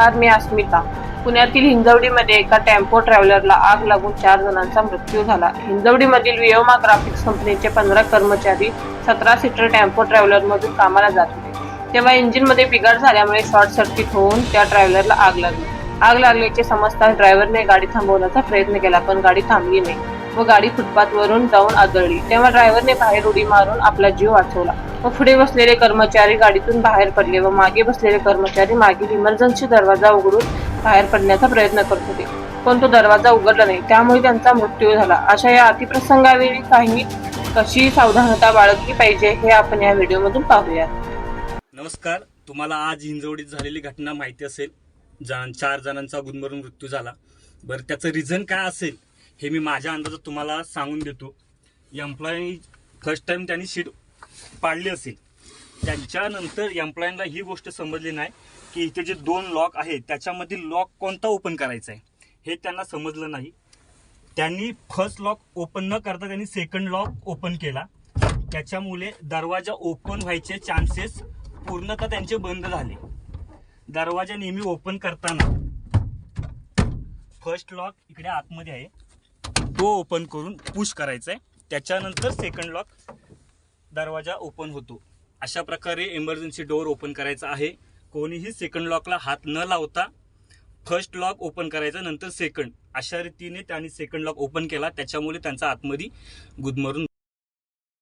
आज मी अस्मिता. पुण्यातील हिंजवडीमध्ये एका टेम्पो ट्रॅव्हलरला आग लागून चार जणांचा मृत्यू झाला. हिंजवडीमधील वियोमा ग्राफिक्स कंपनीचे पंधरा कर्मचारी सतरा सीटर टेम्पो ट्रॅव्हलरमधून कामाला जात होते. तेव्हा इंजिनमध्ये बिघाड झाल्यामुळे शॉर्ट सर्किट होऊन त्या ट्रॅव्हलरला आग लागली. आग लागल्याचे समजताच ड्रायव्हरने गाडी थांबवण्याचा प्रयत्न केला पण गाडी थांबली नाही व गाडी फुटपाथवरून जाऊन आदळली. तेव्हा ड्रायव्हरने बाहेर उडी मारून आपला जीव वाचवला. व पुढे बसलेले कर्मचारी गाडीतून बाहेर पडले व मागे बसलेले कर्मचारी मागील इमर्जन्सी दरवाजा उघडून बाहेर पडण्याचा प्रयत्न करत होते. पण तो दरवाजा उघडला नाही. त्यामुळे त्यांचा मृत्यू झाला. अशा या अतिप्रसंगावेळी काही कशी सावधानता बाळगली पाहिजे हे आपण या व्हिडिओमधून पाहूया नमस्कार. तुम्हाला आज हिंजवडीत झालेली घटना माहिती असेल. जण चार जणांचा गुदमरून मृत्यू झाला. बरं त्याचं रिझन काय असेल हे मी माझ्या अंदाजात तुम्हाला सांगून देतो. एम्प्लॉई फर्स्ट टाइम त्यांनी शीट पाडली असेल. त्यांच्यानंतर एम्प्लॉयनला ही गोष्ट समजली नाही की इथे जे दोन लॉक आहेत त्याच्यामधील लॉक कोणता ओपन करायचा आहे? हे त्यांना समजलं नाही. त्यांनी फर्स्ट लॉक ओपन न करता त्यांनी सेकंड लॉक ओपन केला. त्याच्यामुळे दरवाजा ओपन व्हायचे चान्सेस पूर्णतः त्यांचे बंद झाले. दरवाजा नेहमी ओपन करताना फर्स्ट लॉक इकडे आतमध्ये आहे. तो ओपन करून पुश करायचा आहे. त्याच्यानंतर सेकंड लॉक दरवाजा ओपन होतो. अशा प्रकारे इमर्जन्सी डोअर ओपन करायचा आहे. कोणीही सेकंड लॉकला हात न लावता फर्स्ट लॉक ओपन करायचा नंतर सेकंड अशा रीतीने त्यांनी सेकंड लॉक ओपन केला. त्याच्यामुळे त्यांचा आतमध्ये गुदमरून